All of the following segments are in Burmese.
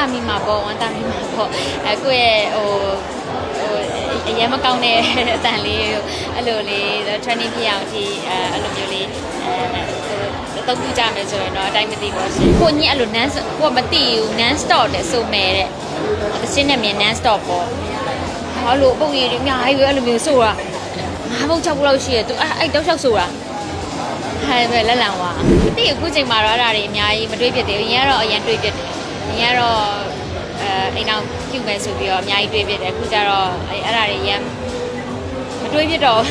တာမိမှာပေါ့ဝမ်းတာမိမှာပေါ့အဲကိုယ့်ရဲ့ဟိုဟိုအရင်မကောင်းတဲ့အတန်လေးကိုအဲ့လိုလေး training ဖြစ်အောင်ဒီအဲအဲ့လိုမျိုးလေးအဲတုံးပြကြမယ်ဆိုရင်တော့အတိုင်းမသိပါရှင်ကိုကြီးအဲ့လို non ကိုကမသိဘူး non stop တဲ့ဆိုမဲ့တဲ့တချင်းနဲ့မြင် non stop ပေါ့ဘာလို့ပုံရည်အများကြီးပဲအဲ့လိုမျိုးဆိုတာငါးဘုတ်၆ဘုတ်လောက်ရှိရသူအဲ့အဲ့တောက်လျှောက်ဆိုတာဟဲ့ပဲလက်လံဝါမသိဘူးအခုချိန်မှာတော့အဲ့ဒါတွေအများကြီးမတွေးဖြစ်သေးဘူး။ရင်ကတော့အရင်တွေးဖြစ်တယ်။ ရင်ကတော့အဲအိမ်အောင်ပြုမယ်ဆိုပြီးတော့အများကြီးတွေးဖြစ်တယ်။အခုကျတော့အဲ့အဲ့ဒါတွေရမ်းမတွေးဖြစ်တော့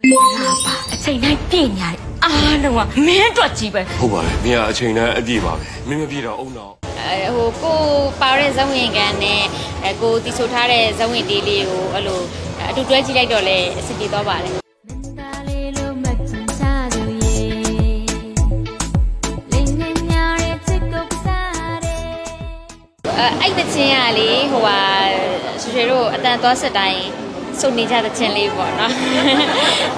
ဘူးလာပါအချိန်တိုင်းပြည့်ညာတယ်အားလုံးကမင်းအတွက်ကြီးပဲဟုတ်ပါတယ်မင်းကအချိန်တိုင်းအပြည့်ပါပဲမင်းမပြည့်တော့အုံတော့အဲဟိုကိုပါတဲ့ဇဝင်ကန်နဲ့အဲကိုတီဆိုထားတဲ့ဇဝင်တေးလေးကိုအဲ့လိုအတူတွဲကြည့်လိုက်တော့လေအဆင်ပြေသွားပါတယ် အဲအဲ့တချင်းကလေဟိုဟာဆွေဆွေတို့အတန်သွားဆက်တိုင်းစုံနေကြတဲ့ချင်းလေးပေါ့နော်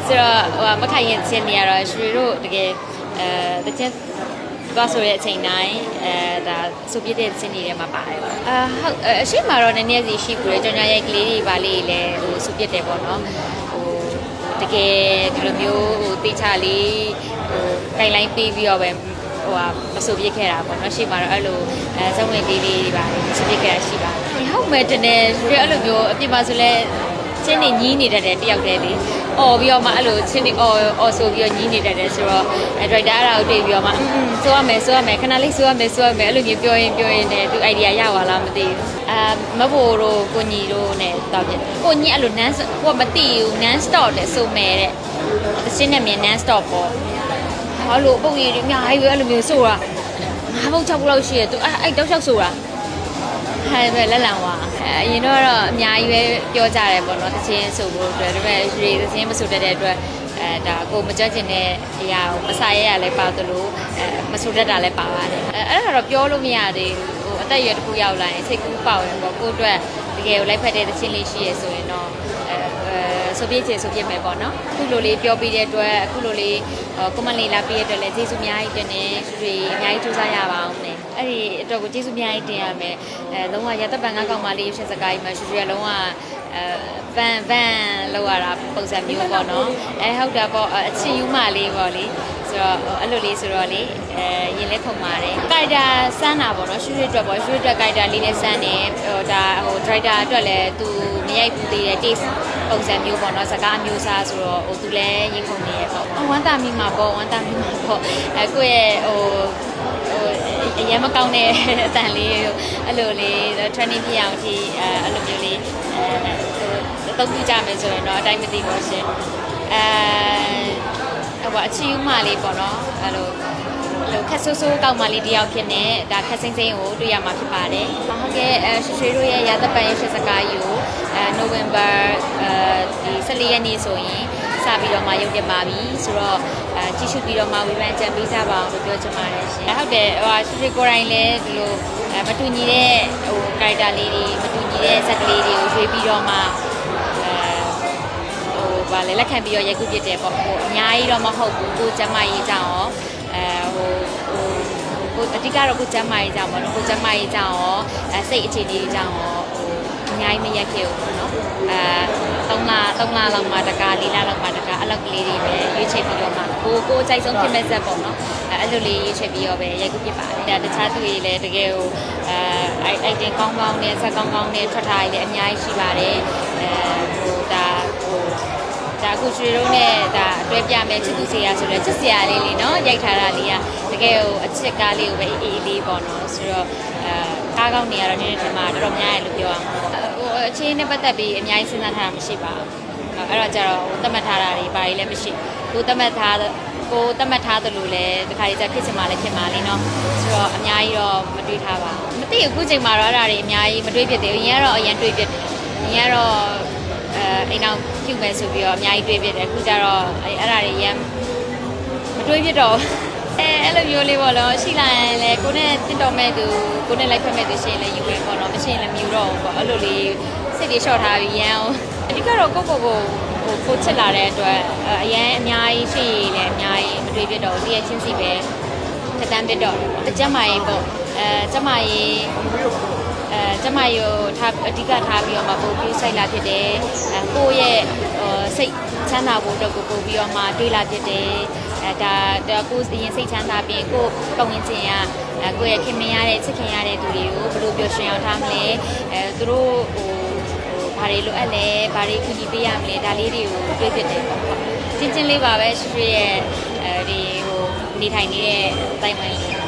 ဆိုတော့ဟိုဟာမခိုင်ရင်ချင်းနေရတော့ဆွေတို့တကယ်အဲတချင်းသွားဆိုတဲ့အချိန်တိုင်းအဲဒါစုပြစ်တဲ့ချင်းတွေထဲမှာပါတယ်ပေါ့အာဟုတ်အဲအရှိမတော့နည်းနည်းစီရှိဘူးလေကြောင်ညာရိုက်ကလေးတွေပါလေးတွေလည်းဟိုစုပြစ်တယ်ပေါ့နော်ဟိုတကယ်ဒီလိုမျိုးဟိုတေချာလေးဟိုဂိုင်လိုင်းပေးပြီးတော့ပဲ ဟိုဟာမဆိုပြစ်ခဲ့တာပေါ့နော်ရှေ့မှာတော့အဲ့လိုအဲဇုံဝင်လေးလေးတွေပါမဆိုပြစ်ခဲ့တာရှိပါတယ်ဟုတ်မယ်တနေ့ဒီအဲ့လိုမျိုးအပြစ်ပါဆိုလဲချင်းနေညီးနေတတ်တယ်တယောက်တည်းလေးအော်ပြီးတော့မှအဲ့လိုချင်းနေအော်အော်ဆိုပြီးတော့ညီးနေတတ်တယ်ဆိုတော့အဲဒရိုက်တာအဲ့ဒါကိုတွေ့ပြီးတော့မှအင်းဆိုရမယ်ဆိုရမယ်ခဏလေးဆိုရမယ်ဆိုရမယ်အဲ့လိုမျိုးပြောရင်ပြောရင်လည်းသူ idea ရပါလားမသိဘူးအာမဘိုးတို့ကိုညီတို့နဲ့တော့ပြကိုညီအဲ့လို nan ကိုမသိဘူး nan stop တဲ့ဆိုမဲ့တဲ့တချင်းနဲ့မြင် nan stop ပေါ့ ဘာလို့ပုံရည်တွေအများကြီးပဲအဲ့လိုမျိုးဆိုတာငါးဘုတ်၆ဘုတ်လောက်ရှိရသူအဲ့အဲ့တောက်လျှောက်ဆိုတာဟဲ့ပဲလက်လံဝါအဲအရင်တော့တော့အများကြီးပဲပြောကြတယ်ပေါ့နော်တချင်းဆိုဖို့အတွက်ဒါပေမဲ့ရေတချင်းမဆိုတတ်တဲ့အတွက်အဲဒါကိုမကြွချင်တဲ့အရာကိုမစားရရလဲပါသလိုအဲမဆိုတတ်တာလည်းပါပါတယ်အဲအဲ့ဒါတော့ပြောလို့မရသေးဘူးဟိုအသက်အရွယ်တစ်ခုရောက်လာရင်စိတ်ကူးပေါက်ရင်ပေါ့ကိုယ့်အတွက်တကယ်ကိုလိုက်ဖက်တဲ့တချင်းလေးရှိရဆိုရင်တော့အဲအဲ ဆိုပြည့်ချေဆိုပြည့်မယ်ပေါ့နော်အခုလိုလေးပြောပြီးတဲ့အတွက်အခုလိုလေးကွန်မန့်လေးလာပြီးတဲ့အတွက်လည်းကျေးဇူးအများကြီးတင်နေရွှေအများကြီးစူးစမ်းရပါအောင်နဲ့အဲ့ဒီအတွက်ကိုကျေးဇူးအများကြီးတင်ရမယ်အဲလုံးဝရသက်ပံငါကောင်မလေးရွှေစကားကြီးမှာရွှေရွှေလုံးဝအဲဗန်ဗန်လောက်ရတာပုံစံမျိုးပေါ့နော်အဲဟုတ်တာပေါ့အချစ်ယူမလေးပေါ့လေဆိုတော့အဲ့လိုလေးဆိုတော့လေအဲရင်လဲခုံပါတယ်။ကိုက်တာစမ်းတာပေါ့နော်ရွှေရွှေအတွက်ပေါ့ရွှေရွှေအတွက်ကိုက်တာလေးနဲ့စမ်းတယ်ဟိုဒါဟိုဒရိုက်တာအတွက်လည်းသူမရိုက်ဘူးသေးတယ် taste ပုံစံမျိုးပေါ့နော်စကားအမျိုးအစားဆိုတော့ဟိုသူလည်းရင်ခုန်နေရပေါ့အဝမ်းတာမိမှာပေါ့ဝမ်းတာမိမှာပေါ့အဲကိုယ့်ရဲ့ဟိုဟိုအရင်မကောင်းတဲ့အတန်လေးကိုအဲ့လိုလေး training ဖြစ်အောင်ဒီအဲအဲ့လိုမျိုးလေးအဲဟိုတုံးပြကြမယ်ဆိုရင်တော့အတိုင်းမသိပါရှင်အဲဟိုအချီယူမလေးပေါ့နော်အဲ့လိုလို့ ခက်ဆိုးဆိုးကောက်မလေးတယောက်ဖြစ်နေဒါခက်စိမ့်စိမ့်ကိုတွေ့ရမှာဖြစ်ပါတယ်။ဟုတ်ကဲ့အဲရွှေရွှေတို့ရဲ့ရာသက်ပန်ရဲ့ရှစ်စကားယူအဲနိုဝင်ဘာအဲဒီ14ရက်နေ့ဆိုရင်စပြီးတော့မှရုပ်ပြပါပြီဆိုတော့အဲကြည့်ရှုပြီးတော့မှဝေဖန်ကြံပေးကြပါအောင်လို့ပြောချင်ပါတယ်ရှင်။ဟုတ်တယ်ဟိုရွှေရွှေကိုယ်တိုင်လည်းဒီလိုအဲမတူညီတဲ့ဟို character လေးတွေမတူညီတဲ့ဇာတ်ကလေးတွေကိုရွေးပြီးတော့မှအဲဟိုဗာလေလက်ခံပြီးတော့ရိုက်ကူးပြစ်တယ်ပေါ့ဟိုအများကြီးတော့မဟုတ်ဘူးကိုကျမ်းမကြီးကြောင့်ရောအဲ ဟိုဟိုကိုအတိကတော့ကိုကျမ်းမကြီးကြောင့်ပေါ့နော်ကိုကျမ်းမကြီးကြောင့်ရောအဲစိတ်အခြေအနေကြောင့်ရောဟိုအများကြီးမရက်ခဲ့ဘူးပေါ့နော်အဲ3လ3လလောက်မှတကား4လလောက်မှတကားအဲ့လောက်ကလေးတွေပဲရွေးချယ်ပြီးတော့မှကိုကိုအကြိုက်ဆုံးဖြစ်မဲ့ဆက်ပေါ့နော်အဲအဲ့လိုလေးရွေးချယ်ပြီးတော့ပဲရိုက်ကူးပြစ်ပါတယ်ဒါတခြားသူတွေလည်းတကယ်ဟိုအဲအိုက်တင်ကောင်းကောင်းနဲ့ဆက်ကောင်းကောင်းနဲ့ထွက်ထားရည်လည်းအများကြီးရှိပါတယ်အဲဟိုဒါဟို ကိုရွှေတို့နဲ့ဒါအတွဲပြမယ်ချစ်သူစရာဆိုတော့ချစ်စရာလေးလေးနော်ရိုက်ထားတာလေးကတကယ်ဟိုအချစ်ကားလေးကိုပဲအေးအေးလေးပေါ့နော်ဆိုတော့အဲကားကောင်းနေရတော့ဒီနေ့ထင်မှာတော်တော်များရလို့ပြောရမှာဟိုအခြေအနေနဲ့ပတ်သက်ပြီးအများကြီးစဉ်းစားထားတာမရှိပါဘူးအဲ့တော့ကြတော့ဟိုသတ်မှတ်ထားတာတွေဘာတွေလည်းမရှိကိုသတ်မှတ်ထားကိုသတ်မှတ်ထားသလိုလည်းဒီခါလေးကြဖြစ်ချင်မှလည်းဖြစ်မှာလေနော်ဆိုတော့အများကြီးတော့မတွေးထားပါဘူးမသိအခုချိန်မှာတော့အဲ့ဒါတွေအများကြီးမတွေးဖြစ်သေးဘူးရင်ကတော့အရင်တွေးဖြစ်တယ်ရင်ကတော့ အဲအိမ်အောင်ပြုမယ်ဆိုပြီးတော့အများကြီးတွေးပြတယ်အခုကျတော့အဲအဲ့ဒါတွေရမ်းမတွေးပြတော့အဲအဲ့လိုမျိုးလေးပေါ့နော်ရှိလာရင်လည်းကိုနဲ့တင့်တော်မဲ့သူကိုနဲ့လိုက်ဖက်မဲ့သူရှိရင်လည်းယူမယ်ပေါ့နော်မရှိရင်လည်းမယူတော့ဘူးပေါ့အဲ့လိုလေးစိတ်တွေလျှော့ထားပြီးရမ်းအောင်အဓိကတော့ကိုကိုကိုဟိုကိုချစ်လာတဲ့အတွက်အရန်အများကြီးရှိရင်လည်းအများကြီးမတွေးပြတော့ဘူးတည့်ရချင်းစီပဲဖြတ်တန်းပစ်တော့တယ်ကျမရေးပေါ့အဲကျမရေး အဲကျမရေးကိုထားအဓိကထားပြီးတော့မှပို့ပြီးစိုက်လာဖြစ်တယ်အဲကိုယ့်ရဲ့ဟိုစိတ်ချမ်းသာဖို့အတွက်ကိုပို့ပြီးတော့မှတွေးလာဖြစ်တယ်အဲဒါဒါကိုယ်အရင်စိတ်ချမ်းသာပြီးကိုယ်ပတ်ဝန်းကျင်ကအဲကိုယ့်ရဲ့ခင်မင်ရတဲ့ချစ်ခင်ရတဲ့သူတွေကိုဘယ်လိုပျော်ရွှင်အောင်ထားမလဲအဲသူတို့ဟိုဟိုဘာတွေလိုအပ်လဲဘာတွေကူညီပေးရမလဲဒါလေးတွေကိုတွေးဖြစ်တယ်ပေါ့ဟုတ်ချင်းချင်းလေးပါပဲရွှေရွှေရဲ့အဲဒီဟိုနေထိုင်နေတဲ့အတိုင်းဝိုင်းလေး